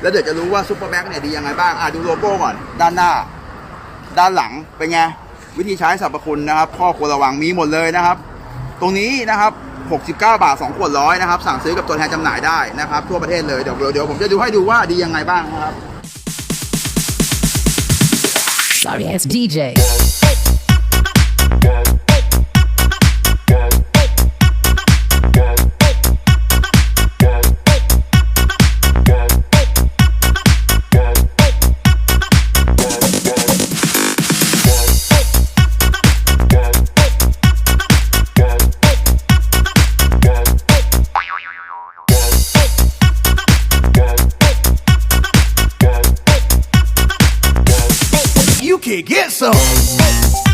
แล้วเดี๋ยวจะรู้ว่าซูเปอร์แบ็กเนี่ยดียังไงบ้างอะดูโลโก้ก่อน ด้านหน้า ด้านหลังเป็นไง วิธีใช้สรรพคุณนะครับ ข้อควรระวังมีหมดเลยนะครับ ตรงนี้นะครับ 69 บาท 2 ขวดร้อยนะครับ สั่งซื้อกับตัวแทนจำหน่ายได้นะครับ ทั่วประเทศเลยเดี๋ยวเดี๋ยวผมจะดูให้ดูว่าดียังไงบ้างนะครับ Sorry ass DJ. you can get some.